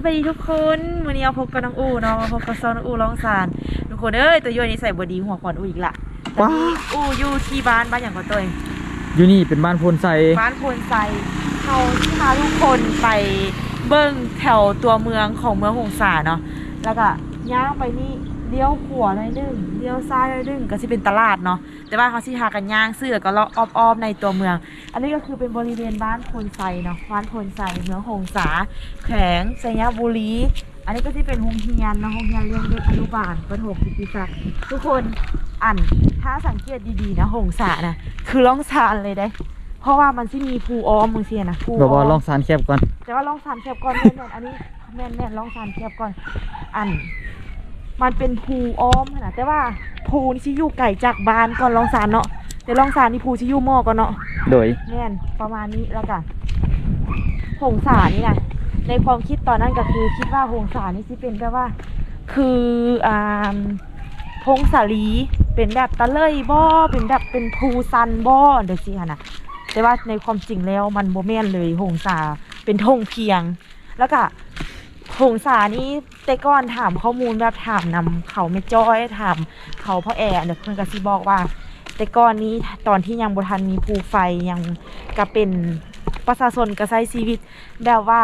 สวัสดีทุกคนวันนี้เอาพบกับน้องอูเนาะมาพบกับซองน้องอูร้องสารทุกคนเอ้ยตัวย่อยนี้ใส่บอดีหัวขวานอูอีกละตอนนี้อูอยู่ที่บ้านบ้านอย่างก่อนตัวเองอยู่นี่เป็นบ้านโพนไซบ้านโพนไซเขาที่พาทุกคนไปเบิ้งแถวตัวเมืองของเมืองหงสาเนาะแล้วก็ย่างไปนี่ เลี้ยวขวาหน่อยหนึงเลี้ยวซ้ายหน่อยหนึงก็สิเป็นตลาดเนาะแต่ว่าเขาสิพากันย่างเสื้อก็เลาะอ้อมๆในตัวเมือง อันนี้ก็คือเป็นบริเวณบ้านโพนไซเนาะบ้านโพนไซเมืองหงสาแขวงสยบุรี อันนี้ก็ที่เป็นโรงเรียนเนาะโรงเรียนเรียนเด็กอนุบาลประถมกิติศักดิ์ทุกคนอ่านถ้าสังเกตดีๆนะหงสานะคือล่องซานเลยได้ เพราะว่ามันที่มีภูอ้อมมึงเสียนะภูแบบว่าอ้อลอมงสารแคบก่อนแต่ว่าล่องซานแคบก่อนแม่นๆอันนี้แม่นแม่นๆล่องซานแคบก่อนอัน มันเป็นภูอ้อมขนาดแต่ว่าภูนี่ชิอยู่ไก่จากบ้านก่อนล่องซานเนาะแต่ล่องซานนี่ภูชิอยู่หม้อก่อนเนาะโดยแม่นประมาณนี้แล้วกันหงสานี่นะในความคิดตอนนั้นก็คือคิดว่าหงสานี่ที่เป็นแบบว่า คืออ่าพงสาลีเป็นแบบตะเลยบ่เป็นแบบเป็นภูซันบ่เดี๋ยวสิค่ะนะแต่ว่าในความจริงแล้วมันโบแม่นเลยหงสาเป็นธงเพียง แล้วก็ หงสานี่แต่ก่อนถามข้อมูลแบบถามนำเขาไม่จ้อยถามเขาพ่อแอร์เดี๋ยวเพื่อนก็สิบอกว่า แต่ก่อนนี้ตอนที่ยังบ่ทันมีภูไฟยังก็เป็นประชาชนก็ใช้ชีวิตแบบว่า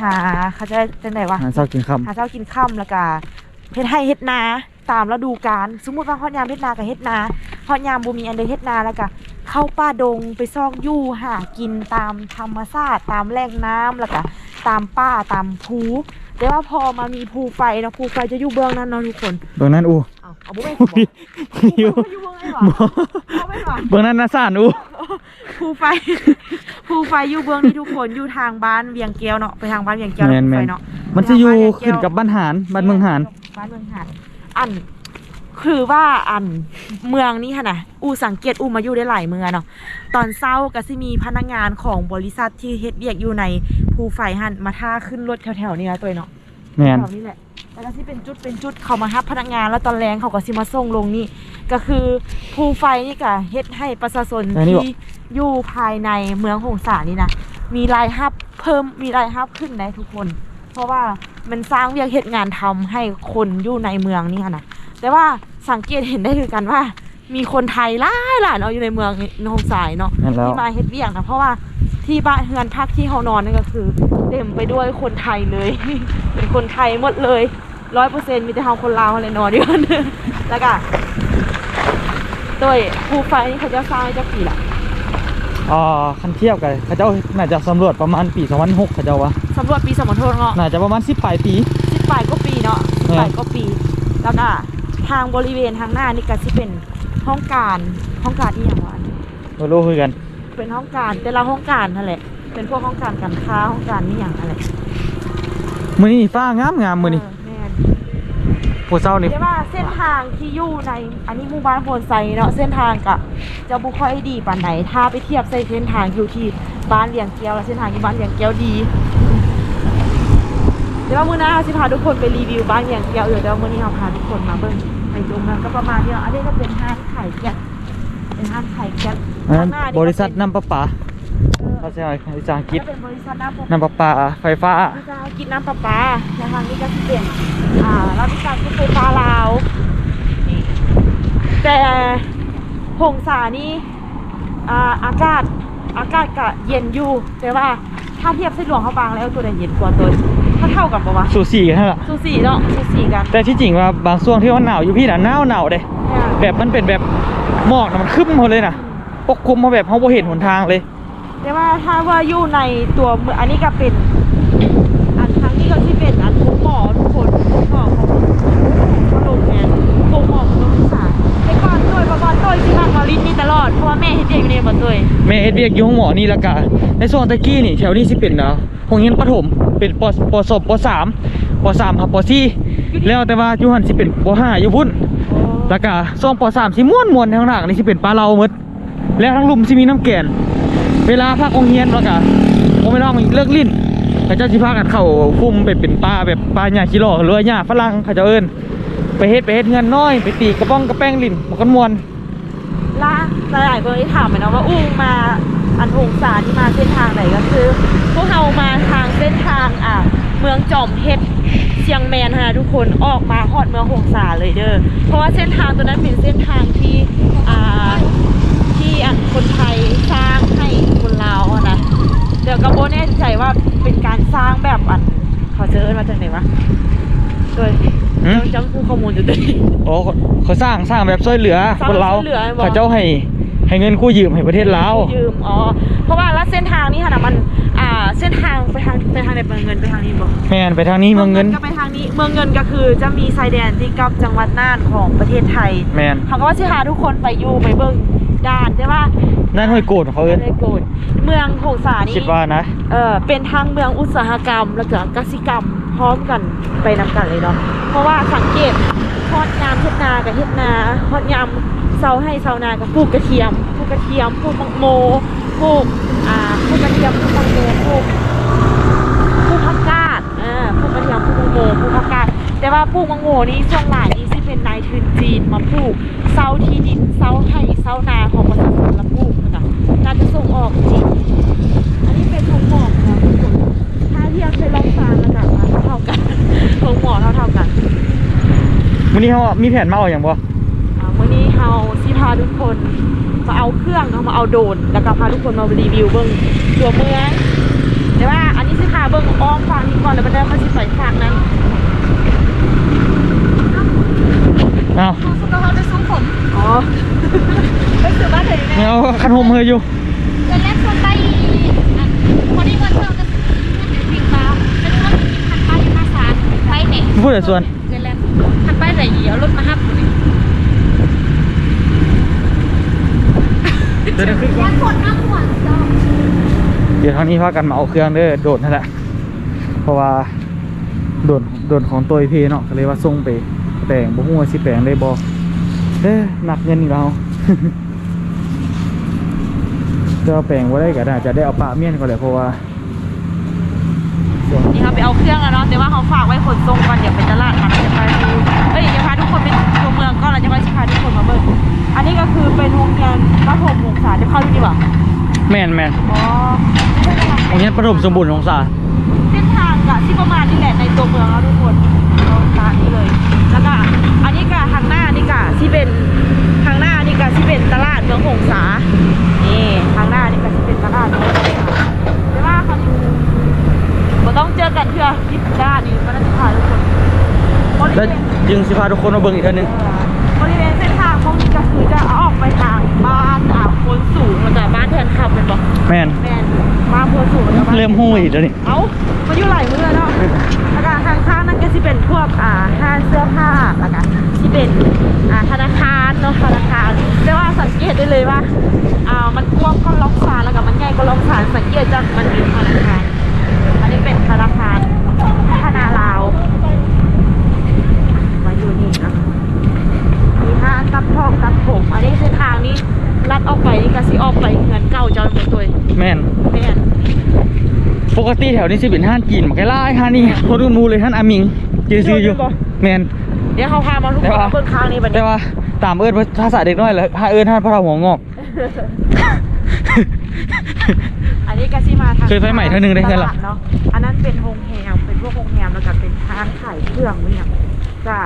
หาเขาจะจังไดวะหาเช้ากินค่หาเช้ากินค่ำแล้วก็เฮ็ดให้เฮ็ดนาตามฤดูกาลสมมุติว่าฮอดยามเฮ็ดนาก็เฮ็ดนาฮอดยามบ่มีอันใดเฮ็ดนาแล้วก็เข้าป่าดงไปซอกยู่หากินตามธรรมชาติตามแหล่งน้ำแล้วก็ ตามป่าตามภูแต่ว่าพอมามีภูไฟเนาะภูไฟจะอยู่เบื้องนั้นเนาะทุกคนำเบื้องนั้นอูเอาเอาบ่แม่นสิบอกอยู่ภูอยู่เบื้องไหนวะเอาไม่หรอเบื้องนั้นนะสารอูภูไฟภูไฟอยู่เบื้องนี้ทุกคนอยู่ทางบ้านเวียงแก้วเนาะไปทางบ้านเวียงแก้วแมแล้วนภูแมไฟนเนาะมันจะอยู่ขึ้นกับบ้านหานบ้านเมืองหานบ้านเมืองหานอัน คือว่าอันเมืองนี้ค่ะนะอูสังเกตอูมาอยู่ได้หลายเมืองเนาะตอนเช้าก็สิมีพนักงานของบริษัทที่เฮ็ดเวียกอยู่ในภูไฟหันมาท่าขึ้นรถแถวๆนี้นะตัวเนาะแมนแถวนี้แหละแล้วก็ที่เป็นจุดเป็นจุดเขามาฮับพนักงานแล้วตอนแรงเขาก็สิมาส่งลงนี่ ก็คือภูไฟนี่ก็เฮ็ดให้ประชาชนที่อยู่ภายในเมืองหงสานี่นะมีรายรับเพิ่มมีรายรับขึ้นได้ทุกคน เพราะว่ามันสร้างเวียกเหตุงานทำให้คนอยู่ในเมืองนี่ค่ะนะ แต่ว่าสังเกตเห็นได้คือกันว่า มีคนไทยหลายหลายเนาะอยู่ในเมืองหงสายเนาะนั่นแล้ว ที่มาเฮ็ดเวียกนะเพราะว่าที่บ้านเฮือนพักที่เขานอนนี่ก็คือเต็มไปด้วยคนไทยเลย เป็นคนไทยหมดเลยร้อยเปอร์เซ็นต์มีแต่เฮาคนลาวอะไรนอนอยู่กันแล้วก็โดยภูไฟนี่เขาจะสร้างไว้จะปีละอ่าคันเทียบกันเขาเจ้าน่าจะสำรวจประมาณปี2006เขาเจ้าว่าสำรวจปีสมรทนเนาะ น่าจะประมาณ10ปลายปี สิบปลายก็ปีเนาะเออปลายก็ปี แล้วก็ ทางบริเวณทางหน้านี่ก็สิเป็นห้องการห้องการอีหยังวะบ่รู้คือกัน เป็นห้องการแต่ละห้องการนั่นแหละ เป็นพวกห้องการการค้าห้องการนี่อย่างอะไรมื้อนี้ฟ้างามงามมื้อนี้เแม่นผู้เช้านี่แต่ว่าเส้นทางที่อยู่ในอันนี้หมู่บ้านโพนไซเนาะเส้นทางกะจะบุค่อยดีปานไหนถ้าไปเทียบใส่เส้นทางอยู่ที่บ้านเลียงเกียวและเส้นทางที่บ้านเลียงเกียวดีเดี๋ยวว่ามื้อหน้าเราจะพาทุกคนไปรีวิวบ้านเลียงเกียวอยู่แต่ว่ามื้อนี้เราพาทุกคนมาเบิ่ง ไปดูเมืองก็ประมาณนี้เนาะอันนี้ก็เป็นห้างขายแก๊สเป็นห้างขายแก๊สอันนั้นข้างหน้านี่บก็เป็นริษัทน้ำประปาเออเขาใช้ภาษาอังกฤษก็เป็นบริษัทน้ำประน้ำประปาไฟฟ้าวิสาหกิจน้ำประปาในทางนี้ก็จะเป็นอ่ารับวิสาหกิจไฟฟ้าลาวนี่แต่หงสานี่อ่าอากาศอากาศก็เย็นอยู่แต่ว่าถ้าเทียบเส้นหลวงเขาบางแล้วตัวไหนเย็นกว่าตัว ถ้าเท่ากันปะวะสูสีกันนั่นแหละสูสีเนาะสูสีกันแต่ที่จริงว่าบางช่วงที่มันหนาวอยู่พี่น่ะหนาวหนาวเด้เนี่ยแบบมันเป็นแบบหมอกนะมันคึ้มหมดเลยนะปกคลุมมาแบบเขาบ่เห็นหนทางเลย แต่ว่าถ้าว่าอยู่ในตัวเมืองอันนี้ก็เป็นอัน แม่เฮ็ดเวียกอยู่ห้องหมอนี่ละกะในโซนตะกี้นี่แถวนี้สิเป็นนะโรงเรียนประถมเป็นปปสปสามปสามครับปสี่แล้วแต่ว่าอยู่หันสิเป็นปห้าอยู่พุ่นล้วก็ซ่องปสามสิม่วนมวนทางหลังนี่สิเป็นปลาเราหมดแล้วทั้งลุมสิมีน้ำแกนเวลาพักโรงเรียนล้วก็โมไม่ต้องเลิกลิ้นเขาเจ้าสิพากันเข้าคุมไปเป็นปลาแบบปลาหญ้าขี้หล่อหรือหญ้าฝรั่งเขาเจ้าเอิ้นไปเฮ็ดไปเฮ็ดเงินน้อยไปตีกระป้องกระแป้งลิ้นมันก็มวน ล่าหลายๆคนที่ถามไปนะว่าอู้งมาอันหงสาที่มาเส้นทางไหนก็คือ พวกเรามาทางเส้นทางอะเมืองจอมเพชรเชียงแมนฮะทุกคนออกมาฮอดเมืองหงสาเลยเด้อเพราะว่าเส้นทางตัวนั้นเป็นเส้นทางที่อ่าที่อันคนไทยสร้างให้คนลาวนะเดี๋ยวกระโบแน่ใจว่าเป็นการสร้างแบบอันเขาจะเอิ้นมาจากไหนวะ โดยหืมจำคือข้อมูลอยู่ด้วย โอ้เขาสร้างสร้างแบบช่วยเหลือสร้างคนเราช่วยเหลือให้บอกเขาเจ้าให้ให้เงินกู้ยืมให้ประเทศลาวยืมอ๋อเพราะว่าแล้วเส้นทางนี้ค่ะนะมันอ่าเส้นทางไปทางไปทางไหนเมืองเงินไปทางนี้บอกแม่นไปทางนี้เมืองเงิน ก็ไปทางนี้เมืองเงินก็คือจะมีชายแดนที่กับจังหวัดน่านของประเทศไทย แม่น เขาก็ว่าสิพาทุกคนไปอยู่ไปเบิ่งด่านใช่ปะ นั่นห้วยโกดเขาเอิ้น ไม่ได้โกรธเมืองโหงสานี่คิดว่านะ เออเป็นทางเมืองอุตสาหกรรม แล้วก็กสิกรรมพร้อมกันไปนำกันเลยเนาะเพราะว่าสังเกตฮอดยามเฮ็ดนากับเฮ็ดนาฮอดยามเซาให้เซานากับปลูกกระเทียมปลูกกระเทียมปลูกมังโมปลูกอ่าปลูกกระเทียมปลูกมังโมปลูกผู้พักกาดอ่าผู้กระเทียมผู้มังโมผู้พักกาดแต่ว่าผู้มังโมนี่ช่วงหลายนี้สิเป็นนายทุนจีนมาปลูกเซาที่ดินเซาไห่เซานาของประชาชนละปลูก นะคะน่าจะส่งออกจีนอันนี้เป็นทงหมอกนะทุกคนถ้าเทียบเป็นลองซานระดับมาเท่าๆกันทงหมอกเท่าๆกันมื้อนี้เฮามีแผนมาเอาหยังบ่อ่าวันนี้เฮาสิพาทุกคนมาเอาเครื่องเนาะมาเอาโดรนแล้วก็พาทุกคนมารีวิวเบิ้งตัวเมืองแต่ว่าอันนี้สิพาเบิ้งอ้อมฝั่งนี้ก่อนแล้วมันได้มาสิไปฝั่งนั้น เอาสุขภาพจะส่งผมอ๋อไปซื้อบ้านเลยนะเอาคันโฮมเฮยอยู่เดือนแรกส่วนไปอันคนที่วันเที่ยวจะวิ่งมาเป็นคนที่ขันไปมาสารไปไหนพูดแต่ส่วนเดือนแรกขันไปไหนเดี๋ยวรถมาฮับเลยเดี๋ยวนะคือยันกดน้ำหัวเจ้าเดี๋ยวทางนี้พากันมาเอาเครื่องเด้อโดดนั่นแหละเพราะว่าโดดโดดของตัวพีเนาะก็เลยว่าส่งไป แปลงบ่ฮู้ว่าสิแปลงได้บ่เด้อหนักเงินอีกแล้วจะเอาแปลงบ่ได้ก็ได้จะได้เอาปะเมียนก็เลยเพราะว่าส่วนนี่เขาไปเอาเครื่องแล้วเนาะแต่ว่าเขาฝากไว้ขนส่งก่อนเดี๋ยวไปตลาดมันจะไปดูเอ้ยเดี๋ยวพาทุกคนไปตัวเมืองก่อนแล้วจะไปพาทุกคนมาเบิ่งอันนี้ก็คือเป็นโรงเรียนประถมศึกษาจะเข้าดูดีกว่าแม่นแม่นอ๋อไม่ใช่โรงเรียนประถมสมบูรณ์ของสาเส้นทางกะที่ประมาณนี่แหละในตัวเมืองแล้วทุกคน นี่ทางหน้านี่กะที่เป็นตลาดเมืองหงสาแต่ว่าเขาเราต้องเจอกันเพื่อพิจารณานี่มันจะพาทุกคนบริแล้วเวณจึงสิพาทุกคนมาเบิ่งอีกเทื่อนึงบริเวณเส้นทางพวกนี้ก็คือจะออกไปทางบ้านอ่าโพนสูงแล้วก็บ้านแทนคำเป็นบอกแม่นแม่นบ้านโพนสูงแล้วก็บ้านเริ่มหู้อีกแล้วนี่เอ้ามันอยู่หลายเมื่อเนาะแล้วก็ข้างๆนั่นก็จะเป็นพวกอ่าห้างเสื้อผ้าแล้วก็ที่เป็นอ่าธนาคาร เนาะธนาคารแต่ว่าสังเกตได้เลยว่าอ่ามันกว้างก็ล็อกซานแล้วก็มันใหญ่ก็ล็อกซานสังเกตจากมันเป็นธนาคารอันนี้เป็นธนาคารพัฒนาลาวมาอยู่นี่นะมีห้างตัดทองตัดผมอันนี้เส้นทางนี้ลัดออกไปนี่ก็สิออกไปเงินเก่าเจ้าหมดตัวแม่นแม่นปกติแถวนี้สิเป็นห้านจีนมาแค่ล่าไอ้ห้านนี่คนดูมูเลยห้านอามิงจือซื้ออยู่แม่นเดี๋ยวเขาพามาทุกคแต่นว่ามาเบิ่งค้างนี้บัดแต่นี้ว่า ตามเอิญภาษาเด็กน้อยแล้วห้าเอิญห้านพระเราหัวงอก อันนี้ก็สิมาทางเคยไปใหม่เท่านึงได้แค่ละตาเนาะอันนั้นเป็นโรงแรมเป็นพวกโรงแรมแล้วก็เป็นร้านขายเครื่องเนี่ยจ้ะ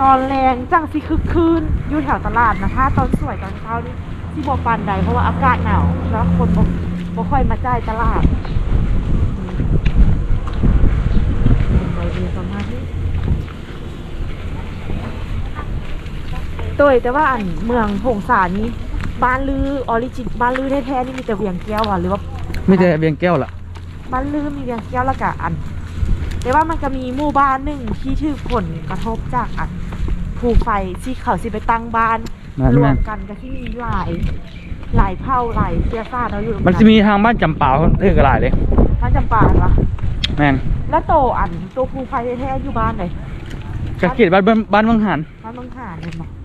ตอนแรงจังสิคึกคืนอยู่แถวตลาดนะถ้าตอนสวยตอนเช้านี่ที่บอกปันใดเพราะว่าอากาศหนาวแล้วคนบ่บ่ค่อยมาจ่ายตลาดไปดีประมาณนี้ ตัวแต่ว่าอันเมืองหงสานี้บ้านลือออริจินบ้านลือแท้ๆนี่มีแต่เวียงแก้วอะหรือว่าไม่แต่เบียงแก้วล่ะบ้านลือมีเวียงแก้วและกะอัน แต่ว่ามันก็มีหมู่บ้านหนึ่งที่ถือผลกระทบจากอันภูไฟที่เขาสิไปตั้งบ้านนั่นรวแม่มนกันก็ที่มีหลายหลายเผ่าหลายเชื้อชาติเราอยู่มันจะมีทางบ้านจำปาเทือกระหลายเลยท่านจำปาเหรอแม่นแล้วโตอันตัวภูไฟแท้ๆอยู่บ้านไหนกระเกียดบ้านบ้านบ้านวังหันบ้านบางหานเห็นไหมอืม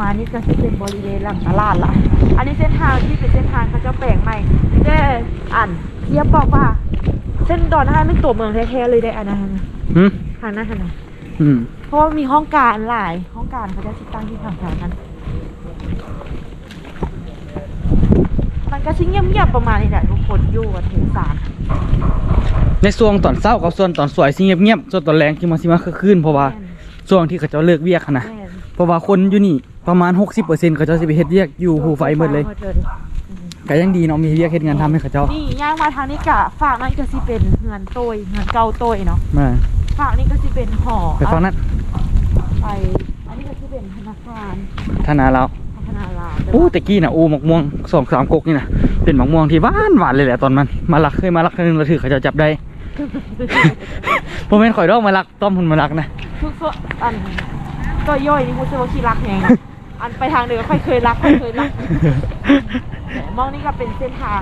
มานี่ก็จะเป็นบริเวณหลังตลาดละอันนี้เส้นทางที่เป็นเส้นทางเขาจะแปลงใหม่แต่อันเทียบบอกว่า เส้นดอนห้าเป็นตัวเมืองแท้ๆเลยได้อันนั้นนะหืมทางหน้าทางนั้นอืมเพราะว่ามีห้องการหลายห้องการเขาจะติดตั้งที่ทางแถวนั้นบรมันก็ชิเงียบๆประมาณนี้แหละทุกคนอยู่กันหงสารในช่วงตอนเช้ากับส่วนตอนสวยสิเงียบๆส่วนตอนแรงที่มาสิมาคือคืนเพราะว่าช่วงที่เขาเจ้าเลิกเวียกหั้นนะแม่นเพราะว่าคนอยู่นี่ ประมาณ 60%เขาเจ้าสิไปเฮ็ดเวียกอยู่หูไฟหมดเลยหมดเลยก็ยังดีเนาะมีเวียกเฮ็ดงานทำให้เขาเจ้านี่ย่างมาทางนี้กะฝากนั่นก็สิเป็นเงินโตยเงินเก่าโตยเนาะมาฝากนี่ก็สิเป็นห่อไปฟังนั้นไปอันนี้ก็สิเป็นธนาคารธนาเราพัฒนาลาวอู้ตะกี้น่ะอู้หมกม่วงสองสามกกนี่นะเป็นหมกม่วงที่หวานหวานเลยแหละตอนมันมาลักเคยมาลักครั้งหนึงแล้วถือเขาเจะจับได้ผมเป็นข่อยดอกมาลักต้อมคนมาลักนะทุกส่วนอันตัวย่อยนี่มูจะว่าขี้รักแหงนะ อันไปทางเดินค่อยเคยรักค่อยเคยรักมองนี่ก็เป็นเส้นทาง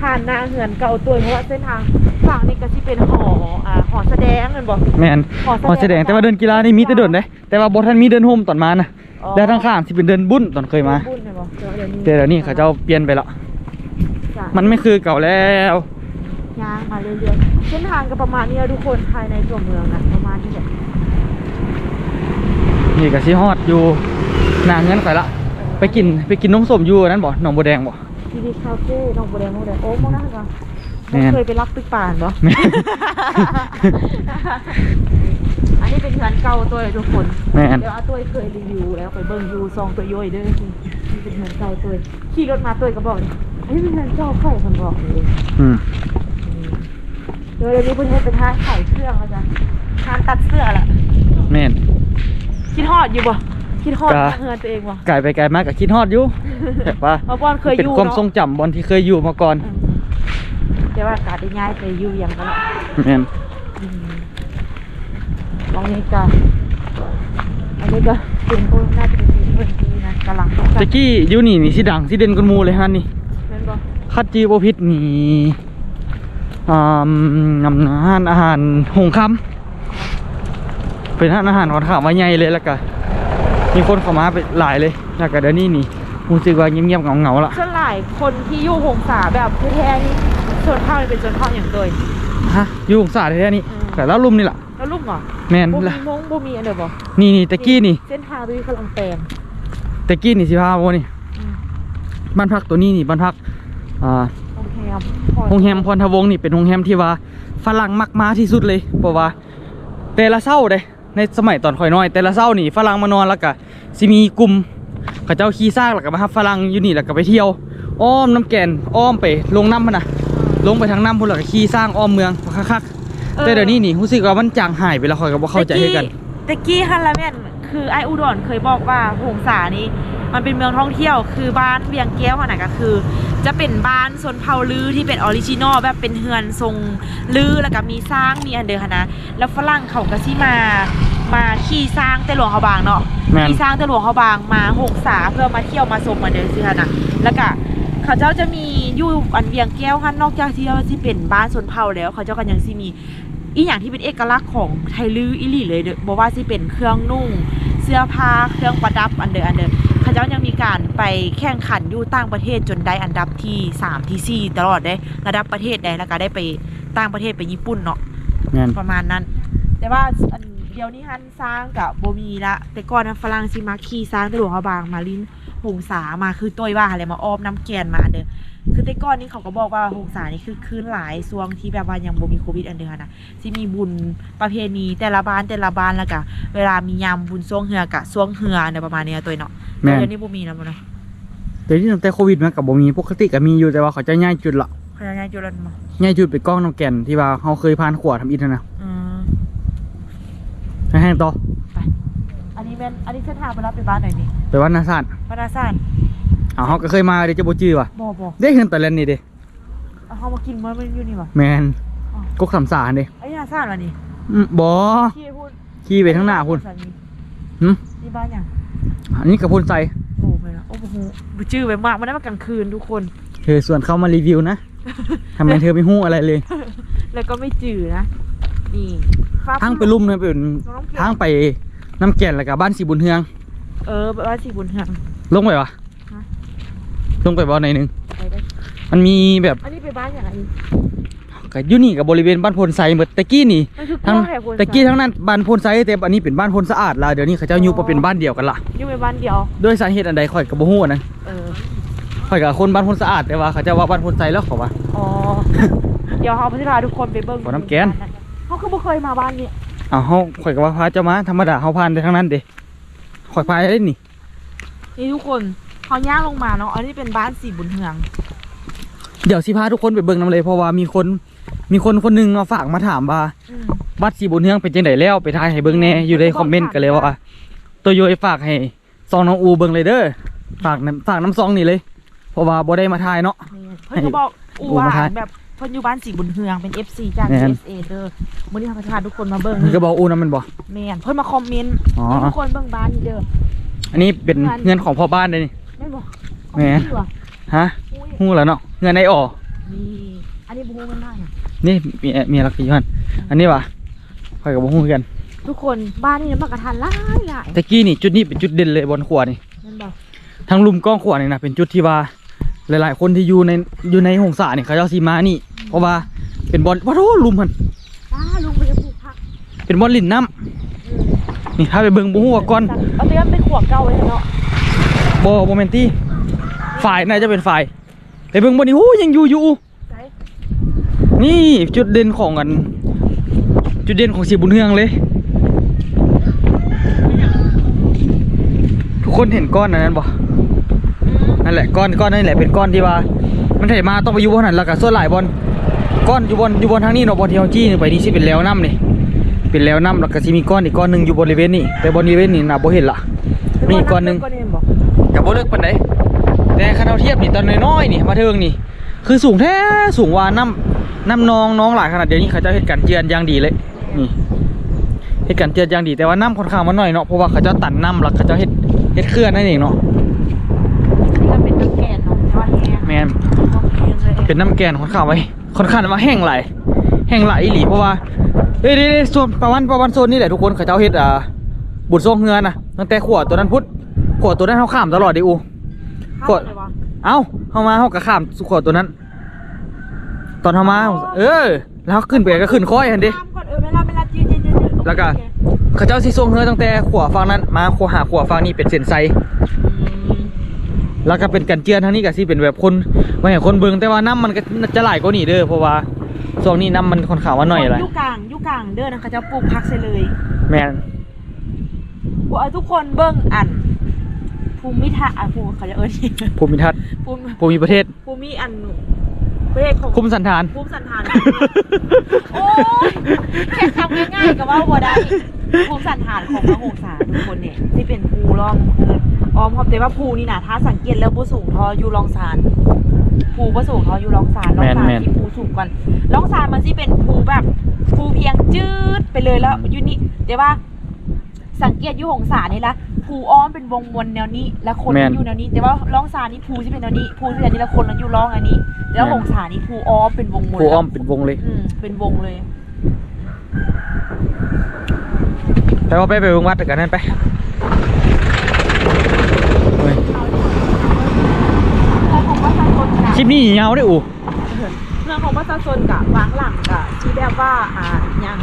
ผ่านหนาเหือนเก่าตัวเพราะว่าเส้นทางฝั่งนี่ก็ที่เป็นหออ่าหอแสดงเงินบอกแมนขอขอแสแสดดงงแต่ว่าเดินกีฬานี่มีแต่เดินได้แต่ว่าบทันมีเดินโฮมตอนมานะอ๋อแล้วทางข้างที่เป็นเดินบุญตอนเคยมาบุญเงินบอกเดี๋ยวแต่เดี๋ยวนี้เขาเจ้าเปลี่ยนไปแล้วจ้ะมันไม่คือเก่าแล้วย่างมาเรื่อยๆเส้นทางก็ประมาณนี้นะทุกคนภายในตัวเมืองนะประมาณนี้แหละ นี่ก็สิฮอดอยู่หนาเงินข่อยละ ไปกินไปกินนมสมอยู่อันนั้นบ่หนองบัวแดงบ่ทีดีคาเฟ่หนองบัวแดงหนองบัวแดงโอ้มองหน้าก่อนแม่นเคยไปรักตึกป่านบ่แม่นอันนี้เป็นเงินเก่าตัวเลยทุกคนแม่นเดี๋ยวอาตัวเคยรีวิวแล้วไปเบิ่งยูซองตัวย่อยเด้อนี่เป็นเงินเก่าตัวขี่รถมาตัวก็บอกนี่อันนี้เป็นเงินเก่าไข่คนบอกเลยอืมเดี๋ยวเดี๋ยวนี้เพิ่นเฮ็ดเป็นห้างขายเครื่องแล้วจ้ะห้างตัดเสื้อล่ะแม่น คิดฮอดอยู่บ่คิดฮอดกะเงินตัวเองบ่ไก่ไปไกลมากก็คิดฮอดอยู่แต่ว่าเพราะบอลเคยอเป็นยู่ความเนาะทรงจำบอลที่เคยอยู่มาก่อนอืมแต่ว่าอากาศได้ย้ายไปอยู่อย่างกันละแม่นอืมลองนี้ก็อันนี้ก็เป็นโอ้น่าจะเป็นเพื่อนดีนะกำลังต้องการตะกี้อยู่นี่นี่สิดังสิเด่นกันหมูเลยฮะนี่เห็นบ่คัดจีโบพิษนี่อ่านำอาหารอาหารหงคำ เป็นร้านอาหารหอนข่าวมาใหญ่เลยแล้วก็มีคนเข้ามาไปหลายเลยแล้วก็เดี๋ยวนี้นี่รู้สึกว่าเงียบๆเหงาๆละส่วนหลายคนที่อยู่หงสาแบบแท้ๆนี่ส่วนเท่านี่เป็นส่วนเท่าอย่างตัวฮะอยู่องศาแท้ๆนี่อืมแต่แล้วลุ่มนี่ล่ะแล้วลูกเหรอแม่นบ่มีละมงบ่มีอันเดียวบ่นี่นี่ตะกี้นี่เส้นทางด้วยกำลังแปลงตะกี้นี่สิพาโมนี่อืมบ้านพักตัวนี้นี่บ้านพักอ่าโรงแรมโรงแรมพรทวงศ์นี่เป็นโรงแรมที่ว่าฝรั่งมักมาที่สุดเลยเพราะว่าแต่ละเช้าเด้ ในสมัยตอนข่อยน้อย แต่ละเช้านี่ฝรั่งมานอนแล้วก็สิมีกลุ่มเขาเจ้าขี่ซากแล้วก็มารับฝรั่งอยู่นี่แล้วก็ไปเที่ยว อ้อมน้ำแกนอ้อมไปลงน้ำพนนะลงไปทางน้ำพุ่นแล้วก็ขี่สร้างอ้อมเมืองคักๆแต่เดี๋ยวนี้นี่รู้สึกว่ามันจางหายไปแล้วข่อยก็บ่เข้าใจให้กันตะกี้ฮันละแม่นคือไออุดรเคยบอกว่าหงสานี้ มันเป็นเมืองท่องเที่ยว คือบ้านเวียงแก้วขนาดก็คือ จะเป็นบ้านชนเผ่าลือที่เป็นออริจินอลแบบเป็นเฮือนทรงลือแล้วก็มีสร้างมีอันเดียวค่ะนะแล้วฝรั่งเขาก็ที่มามาขี่สร้างแต่หลวงเขาบางเนาะแม่น ขี่สร้างแต่หลวงเขาบางมาหงสาเพื่อมาเที่ยวมาชมมาเดินสิค่ะนะแล้วก็เขาเจ้าจะมีอยู่อันเวียงแก้วค่ะนอกจากที่ว่าที่เป็นบ้านชนเผ่าแล้ว เขาเจ้าก็ยังสิมี อีอย่างที่เป็นเอกลักษณ์ของไทยลืออีหลีเลยเด้อบอกว่าสิเป็นเครื่องนุ่ง เสื้อผ้าเครื่องประดับอันเดออันเดอ เขาเจ้ายังมีการไปแข่งขันอยู่ต่างประเทศจนได้อันดับที่สามที่สี่ตลอดได้ระดับประเทศได้แล้วก็ได้ไปต่างประเทศไปญี่ปุ่นเนาะแม่น ประมาณนั้น แต่ว่าอันเดียวนี้ฮันสร้างกับโบมีละแต่ก่อนนั้นฝรั่งสิมาขี่สร้างตะหลวงเขาบางมาลิน หงสามาคือตัวว่าอะไรมาอ้อมน้ำแกนมาอันเดอคือแต่ก่อนนี้เขาก็บอกว่าหงสานี่คือคืนหลายช่วงที่แบบว่ายังบ่มีโควิดอันเดอนะที่มีบุญประเพณีแต่ละบ้านแต่ละบ้านแล้วก็เวลามียามบุญช่วงเหือกะช่วงเหือเนี่ยประมาณเนี้ยตัวเนาะแม่นเดี๋ยวนี้บ่มีแล้วมั้งเนาะเดี๋ยวนี้ตั้งแต่โควิดมากับบ่มีปกติก็มีอยู่แต่ว่าเขาจะย้ายจุดละพยายามจุลันมาย้ายจุดไปกล้องน้ำแก่นที่ว่าเขาเคยผ่านขวดทำอิฐนั่นนะอืมให้แห้งต่ออั นนี้เป็นอันนี้เส้นทางไปรับไปบ้านไหนนี่ไปวัดนาซานบ้านนาซานอ้าวเขาก็เคยมาเดี๋ยวจะบ่จื้อว่ะบ่บ่ได้เห็นแต่เล่นนี่เด้เอาเขามากินมันมันอยู่นี่วะแมนอ๋อกกสามสารเด้ไอ้นาซานวะนี่อืมบ่ที่พูดขี่ไปทางหน้าพุ่นสันี่หึนี่บ้านหยังอันนี้กับพุ่นใส่โอ้ไปแล้วโอ้โหบ่ชื่อไปมากมันได้มากลางคืนทุกคนเธอส่วนเข้ามารีวิวนะทำไมเธอไม่หู้อะไรเลย แล้วก็ไม่จืดนะ นี่ฟ้ทางไปลุ่มเนี่ยเป็นทางไป น้ำแก่นแล้วกับบ้านสีบุญเฮือง เออบ้านสีบุญเฮือง ลงไปวะฮะลงไปบ่อไหนหนึ่งไปได้มันมีแบบอันนี้ไปบ้านอย่างไรกับยุนี่กับบริเวณบ้านพลไซเหมือนตะกี้นี่มันคือทั้งกล้วยแหกวนตะกี้ทั้งนั้นบ้านพลไซแต่อันนี้เป็นบ้านพลสะอาดละเดี๋ยวนี้เขาเจ้ายุบมาเป็นบ้านเดียวกันละอยู่ในบ้านเดียวด้วยสาเหตุอันใดข่อยกับบ่ฮู้อันนั้นเออเขาข่อยกับคนบ้านคนสะอาดแต่ว่าเขาจะว่าบ้านคนใจแล้วเขาว่าอ๋อเดี๋ยวเขาจะพาทุกคนไปเบิ้งบ่น้ำแกนเขาคือบ่เคยมาบ้านนี้ เอาเฮาข่อยก็ว่าพาเจ้ามาธรรมดาเฮาผ่านได้ทั้งนั้นเด้ข่อยพาได้นี่ นี่ทุกคนเขาย่างลงมาเนาะอันนี้เป็นบ้านสีบุญเฮือง เดี๋ยวสิพาทุกคนไปเบิ่งนํเลยเพราะว่ามีคนมีคนคนหนึงมาฝากมาถามว่าอืมวัดสีบุญเฮืองเป็นจังไดแล้วไปทายให้เบิ่งแหน่อยู่ในคอมเมนต์กันเลยว่าตัวโยยฝากให้ซองน้องอูเบิ่งเลยเด้อฝากน้ำฝากน้ำซองนี่เลย เพราะว่าบ่ได้มาทายเนาะเพิ่นก็บอกอูอูว่ามาทาน แบบ เพิ่นอยู่บ้านสีบุญเฮืองเป็น FC จาก แม่น USA เด้อมื้อนี้เขาจะพาทุกคนมาเบิ่งมันก็บอกอูนํมันบ่แม่นเพิ่นมาคอมเมนต์อ๋อ ให้ทุกคนเบิ่งบ้านนี่เด้ออันนี้เป็นเงินของพ่อบ้านเลยนี่ แม่นบ่แหมของพี่วะฮะอุ้ยฮู้แล้วเนาะเงินไอ้อ๋อนี่อันนี้บ่ฮู้มันได้อะนี่มีเมียรักดีมันอันนี้วะข่อยกับบ่ฮู้คือกันทุกคนบ้านนี่มันกระทันหลายหลายตะกี้นี่จุดนี้เป็นจุดเด่นเลยบนขวานี่แม่นบ่ทั้งลุมกล้องขวานี่นะเป็นจุดที่ว่า หลาย ๆ คนที่อยู่ในอยู่ในหงสานี่เขาเจ้าสีมานี่ เพราะว่าเป็นบอลว้าโธ่ลุมมันอ้าลุงไปจะปลูกผักเป็นบอลลิ่นน้ำอืมนี่ถ้าไปเบิ่งบ่ฮู้ว่าก่อนเอาเตี้ยเป็นขวบเก่าไว้เนาะบ่โมเมนตี้ฝ่ายน่าจะเป็นฝ่ายไปเบิ่งบ่นี่โอ้ยังอยู่อยู่ใช่นี่จุดเด่นของกัน จุดเด่นของสีบุญเฮืองเลย ทุกคนเห็นก้อนอันนั้นบ่ นั่นแหละก้อนก้อนนั่นแหละเป็นก้อนที่ว่ามันไถมาต้องไปอยู่บนนั้นแล้วก็ส่วนหลายบอลก้อนอยู่บนอยู่บนทางนี้เนาะบนที่เฮาจี้นี่ไปนี่สิเป็นแล้วน้ำนี่เป็นแล้วน้ำแล้วก็สิมีก้อนอีกก้อนหนึงอยู่บริเวณนี้แต่บริเวณนี้น่ะบ่เห็นละมีอีกก้อนหนึงก้อนนี้บอกกับบ่เลิกปานใดแต่คันเราเทียบนี่ตอนน้อยๆนี่มาเทิงนี่ คือสูงแท้สูงกว่าน้ำน้ำนองน้องหลายขนาดเดี๋ยวนี้เขาเจะเฮ็ดการเจือนอย่างดีเลยนี่เฮ็ดการเจือนอย่างดีแต่ว่าน้ำค่อนข้างมันน้อยเนาะเพราะว่าเขาเจะตันน้ำแล้วเขาเจะเฮ็ดเฮ็ดเคลื่อนนั่นเองเนาะ นี่ก็เป็นน้ำแกนเนาะทอดแห้ง แมนทอดแห้งเลยเป็นน้ำแกนค่อนข้างไว้ค่อนข้างว่าแห้งไหลายแห้งไหลายอีหลีเพราะว่าเอ้ยนี่ๆส่วนประวันประวันโซนนี่แหละทุกคนเขาเจ้าเฮ็ดอ่าบุญทรงเฮือนะตั้งแต่ขวดตัวนั้นพุทธขวดตัวนั้นเขาข้ามตลอดดิอูข้าวอะไรวะเอ้าเข้ามาเขาก็ข้ามสุขวดตัวนั้น ตอนเข้ามาเออ แล้วขึ้นไปก็ขึ้นค่อยหันดิตามก่อนเออเวลาเวลายืนยืนยืนยืนแล้วก็เขาเจ้าสิทรงเฮือตั้งแต่ขวฝั่งนั้นมาขวหาขวฝั่งนี้เป็นเส้นไซ แล้วก็เป็นกันเจือนทางนี้ก็สิเป็นแบบคนไม่เห็นคนเบิ่งแต่ว่าน้ำมันก็จะไหลกว่านี้เด้อเพราะว่าช่วงนี้น้ำมันค่อนข้างว่าน้อยอะไรยุกลางยุกลางเด้อนะคะจะปลูกผักใส่เลยแมนกูเอาทุกคนเบิ้งอัน ภูมิทัศน์อะภูมิเขาจะเอิ้นภูมิทัศน์ภูมิภูมิประเทศ ภูมิอันประเทศของคุมสันฐาน ภูมิสันฐานโอ้ยแค่ทำง่ายๆกับว่าบัวได้ ภูมิสันฐานของพระหงษาทุกคนเนี่ยที่เป็นภูล้อมเออออมพอบแต่ว่าภูนี่นะถ้าสังเกตแล้วผู้สูงทออยู่รองสารภูผู้สูงทออยู่รองสารรองสารแม่นๆ ที่ภูสูงกันรองสารมันที่เป็นภูแบบภูเพียงจืดไปเลยแล้วอยูนี่แต่ว่า สังเกตอยู่หงสานี่ละภูอ้อมเป็นวงมนแนวนี้ และคนแม่นอยู่แนวนี้แต่ว่าร่องสานี่ภูที่เป็นแนวนี้ภูที่เป็นแนวนี้แล้วคนนั้นอยู่ร่องอันนี้ แล้วแม่น หงสานี่ภูอ้อมเป็นวงมนภูอ้อมเป็นวงเลย อืมเป็นวงเลย ไปว่าไปไปวงวัดกันนั่นไปเฮ้ยเรื่องของปนกับคลิปนี้ยาวได้ออูเรื่องของประชาชนกับบางหลังกับที่แบบว่าอ่ายัง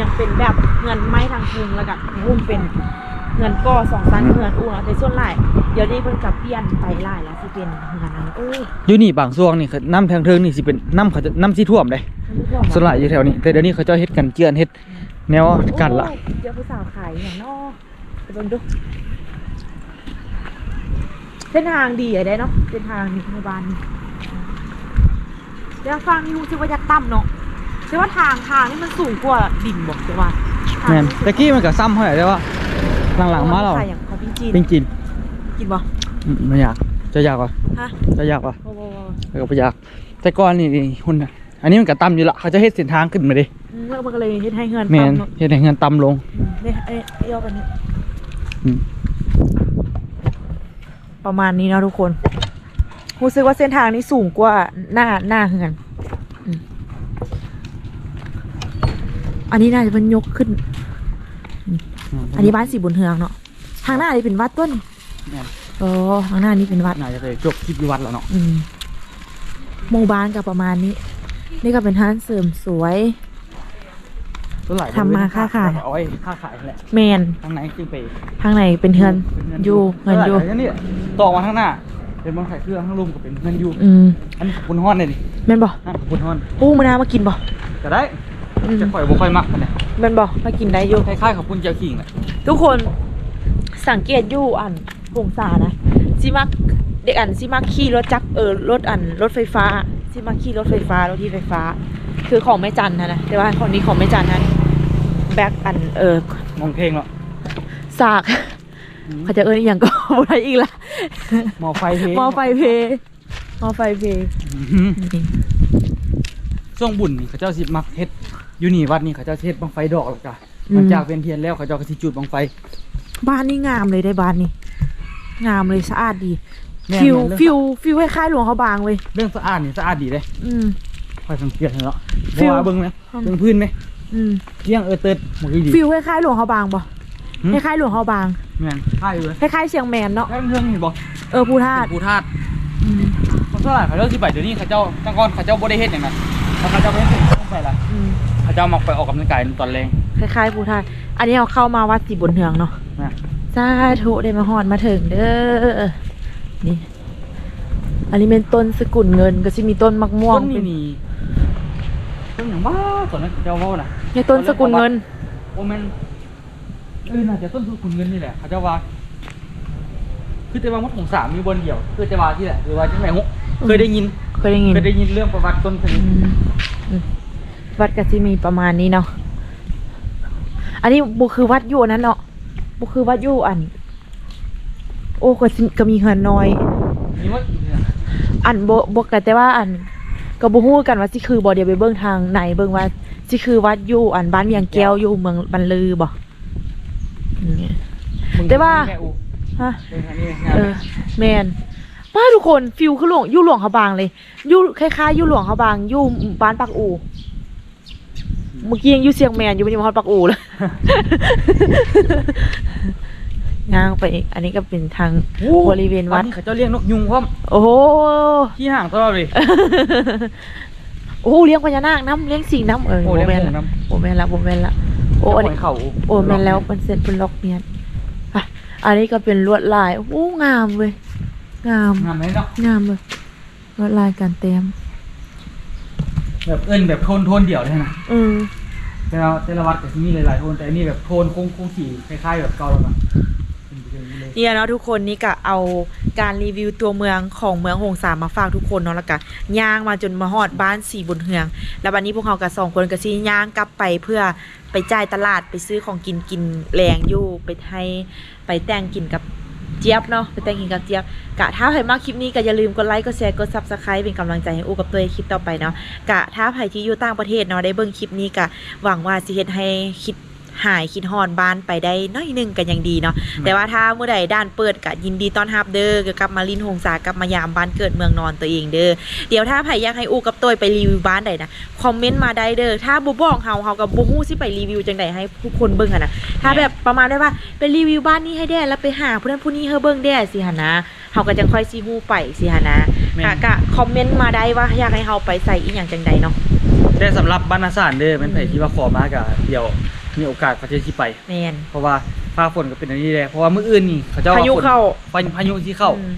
ยังเป็นแบบเงินไม้ทางพุงแล้วกับอุ้มเป็นเงินก่อสองชั้นเงินอู้เนาะแต่ส่วนหลายเดี๋ยวนี้เพิ่นกับเปลี่ยนไปหลายแล้วสิเป็นเงินนั้นโอ้ยอยู่นี่บางช่วงนี่น้ำทางเทิงนี่สิเป็นน้ำเขาจะน้ำที่ท่วมเลยส่วนหลายอยู่แถวนี้แต่เดี๋ยวนี้เขาเจะเฮ็ดกันเจือนเฮ็ด แนวกันละโอ้เดี๋ยวผู้สาวขายอย่างนอกไปเบิ่งดูเส้นทางดีอะได้เนาะเส้นทางนี้ในบ้านนี่เดี๋ยวฟังนี่รู้สึกว่าจะต่ำเนาะแต่ว่าทางทางนี่มันสูงกว่าดินบอกแต่ว่าทางแม่นตะกี้มันก็ซ้ำเท่าไหร่แต่ว่าหลังๆมาเราขยอย่างเขาเป็นจีนเป็นกินกินบ่อืมไม่อยากจะอยากว่ะฮะจะอยากว่ะโอ้โหแล้วก็ไปอยากแต่ก่อนนี่นี่หุ่นน่ะอันนี้มันก็ต่ำอยู่ละเขาจะเฮ็ดเส้นทางขึ้นมาดิอืม แล้วมันก็เลยเฮ็ดให้เงินแม่นต่ำเนาะเฮ็ดให้เงินต่ำลง อืมเนี่ยเอ้ยเอ้ยเอาไปนี่อืม ประมาณนี้เนาะทุกคนรู้สึกว่าเส้นทางนี้สูงกว่าหน้าหน้าเฮือนอืมอันนี้น่าจะเป็นยกขึ้น อันนี้บ้านสีบุญเฮืองเนาะทางหน้านี่เป็นวัดต้นแม่น โอ้ทางหน้านี่เป็นวัด น่าจะไปจบคลิปอยู่วัดแล้วเนาะอืมหมู่บ้านก็ประมาณนี้ นี่ก็เป็นร้านเสริมสวย ส่วนหลายทำมาค้าขาย เอาไว้ค้าขายนั่นแหละแมนข้างในจึงไปทางไหนเป็นเฮือนอยู่เฮือนอยู่ส่วหลาก็นี่ต่อมาข้างหน้า เป็นบางไข่เครื่องข้างลุมก็เป็นเงินอยู่อืมอันนี้ขอบคุณฮ้อนเลยนี่แม่นบ่อะขอบคุณฮ้อนปูมะนาวมากินบ่ก็ได้อืมจะค่อยบ่ค่อยมักกันเนี่ยแม่นบ่มากินได้อยู่คล้ายๆขอบคุณเจ้าขิงแหละทุกคนสังเกตอยู่อันผงสานะซิมักเด็กอันซิมักขี่รถจักรเออรถอันรถไฟฟ้าซิมักขี่รถไฟฟ้ารถที่ไฟฟ้า คือของแม่จันนะนะแต่ว่าของนี้ของแม่จันนั้นแบ็คอันเออมองเพลงเหรอสากเขาจะเอิ้นอหย่างก็บ่ได้อีกละหมอไฟเพลงมอไฟเพมอไฟเพอืมช่วงบุญนี่เขาเจ้าสิมักเฮ็ดอยู่นี่วัดนี่เขาเจ้าสิเฮ็ดบังไฟดอกแล้วก็หลังจากเป็นเทียนแล้วเขาเจ้าก็สิจุดบังไฟ บ้านนี่งามเลยได้บ้านนี่งามเลยสะอาดดีแม่นฟิวแม่นฟิวฟิวคล้ายๆหลวงเขาบางเว้ยเรื่องสะอาดนี่สะอาดดีเลย อืม ค่อยสังเกตเนาะฟิบ่วว่าเบิ่งไหมอืมเบิ่งพื้นไหมอืมเลี้ยงเออเติร์ดหมดดี ฟิวคล้ายๆหลวงเขาบางปะหืม คล้ายๆหลวงเขาบางแม่นใช่เลยคล้ายๆเชียงแมนเนาะแค่เพิ่งเห็นบ่เออภูธาตุปูธาตุอืมเขาเท่าไหร่เขาเจ้าสิไปเดี๋ยวนี้เขาเจ้าจังก่อนเขาเจ้าบ่ได้เฮ็ดอย่างนั้นแล้วเขาเจ้าบ่ได้เฮ็ดต้องไปละอืมเขาเจ้ามักไปออกกำลังกายตอนแรง คล้ายๆภูธาตุอันนี้เอาเข้ามาวัดสีบนเหืองเนาะนะ สาธุได้มาหอดมาถึงเด้อนี่ อันนี้เป็นต้นสกุลเงินก็จะมีต้นมะม่วงต้นเป็นี่น นี่ต้นอย่างบ้าต้นนั้นเขาเจ้าเว้าน่ะเนี่ยต้นสกุลเงินโอ้แม่นเออน่าจะต้นสกุลเงินนี่แหละเขาเจ้าว่า คือแต่ว่ามดของสามมีบนเดียว คือแต่ว่าที่แหละหรือว่าจังไหนฮุเคยได้ยิน เคยได้ยินเคยได้ยินเรื่องประวัติต้นชอืนิดมอืมวัดก็จะมีประมาณนี้เนาะ อันนี้บุคือวัดอยู่อันนั้นเนาะบุคือวัดอยู่อัน โอ้ก็สิก็มีเฮือนน้อยนี่ว่าเนี่ยอันโบกกันแต่ว่าอัน ก็บ่ฮู้กันว่าสิคือบ่เดี๋ยวไปเบิ่งทางไหนเบิ่งว่าสิคือวัดอยู่อันบ้านเวียงแก้วอยู่เมืองบันลือบ่อืมมึงแต่ว่าแม่อูฮะเป็นอันนี้งานเออแมนป้าทุกคนฟิลคือหลวงอยู่หลวงเขาบางเลยอยู่คล้ายๆอยู่หลวงเขาบางอยู่บ้านปักอูเมื่อกี้ยังอยู่เชียงแมนอยู่ไม่ยังฮอดปักอูเลย ย่างไปอีกอันนี้ก็เป็นทางบริเวณวัดนนี้เขาเจ้าเลี้ยงนกยุงพร้อมโอ้โหที่ห่างตลอดเลยโอ้โหเลี้ยงพญานาคน้ำเลี้ยงสิงน้ำเออโอ้โบเลี้ยงแมนหมูละน้ำโบแมนละโบแมนละโอ้อันนี้เจ้าปล่ยเขาโอ้แมนแล้วมันเสร็จเป็นล็อกเมียนอะอันนี้ก็เป็นลวดลายโอ้งามเว้ยงามงามไหมเนาะงามเลยลวดลายการเต็มแบบเอิ้นแบบโทนโทนเดี่ยวเลยนะอืมแต่ละแต่ละวัดก็จะมีหลายๆโทนแต่อันนี้แบบโทนคงคงสีคล้ายๆแบบเก่าแล้วกัน เนี่ยเนาะทุกคนนี่ก็เอาการรีวิวตัวเมืองของเมืองหงสามาฝากทุกคนเนาะแล้วก็ย่างมาจนมาฮอดบ้านสีบุญเฮือง แล้ววันนี้พวกเขากับสองคนก็สิย่างกลับไปเพื่อไปจ่ายตลาดไปซื้อของกินกินแรงอยู่ไปให้ไปแต่งกินกับเจี๊ยบเนาะไปแต่งกินกับเจี๊ยบกะถ้าใครมากคลิปนี้ก็อย่าลืมกดไลค์กดแชร์กดซับสไคร b ์เป็นกำลังใจให้อูกับตัวคลิปต่อไปเนาะกะถ้าใครที่อยู่ต่างประเทศเนาะได้เบิ่งคลิปนี้กะหวังว่าสิเฮ็ดให้คิด หายคิดฮอนบ้านไปได้น้อยหนึงกันยังดีเนาะแต่ว่าถ้าเมื่อใดด้านเปิดก็ยินดีต้อนรับเด้อก็กลับมาลินหงสากลับมายามบ้านเกิดเมืองนอนตัวเองเด้อเดี๋ยวถ้าใครอยากให้อูกับตัวไปรีวิวบ้านใดนะคอมเมนต์มาได้เด้อถ้าบ่บอกเฮาเฮากับบ่ฮู้สิไปรีวิวจังไดให้ผู้คนเบิ่งหั่นนะถ้าแบบประมาณได้ว่าไปรีวิวบ้านนี้ให้แด้แล้วไปหาผู้นั้นผู้นี้เฮาเบิ่งแด้สิหั่นนะเฮาก็จังค่อยสิฮู้ไปสิหั่นนะแม่นก็ก็คอมเมนต์มาได้ว่าอยากให้เฮาไปใส่อีหยังจังใดเนาะแต่สำหรับบ้านนาสานเด้อเป็นไผที่ว่าขอมากะเดี๋ยว มีโอกาสเขาจะที่ไป แม่นเพราะว่าฟ้าฝนก็เป็นอันนี้แหละเพราะว่ามื้ออื่นนี่เขาเจ้าพายุฝนเข้าพายุพายุที่เข้าอืม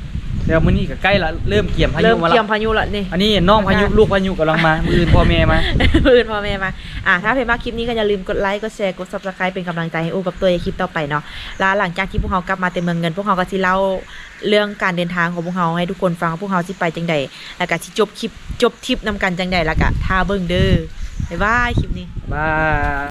แล้วมื้อนี้ก็ใกล้ละเริ่มเกี่ยมพายุเริ่มมาเตรียแล้มวพายุละนี่ อันนี้น้องพายุลูกพายุกำลังมามื้ออื่นพ่อแม่มาพื้นพ่อแม่มา อะ ถ้าเพจมากคลิปนี้ก็อย่าลืมกดไลค์ กดแชร์ กด subscribe เป็นกำลังใจให้อูกับตัวในคลิปต่อไปเนาะ แล้วหลังจากที่พวกเขากลับมาเต็มเมืองเงิน พวกเขาก็สิเล่าเรื่องการเดินทางของพวกเขาให้ทุกคนฟังว่าพวกเขาสิไปจังใดแล้วก็สิจบคลิปจบทริปนำกันจังใดแล้วก็ท่าเบิ่งเด้อบ๊ายบายคลิปนี้ บาย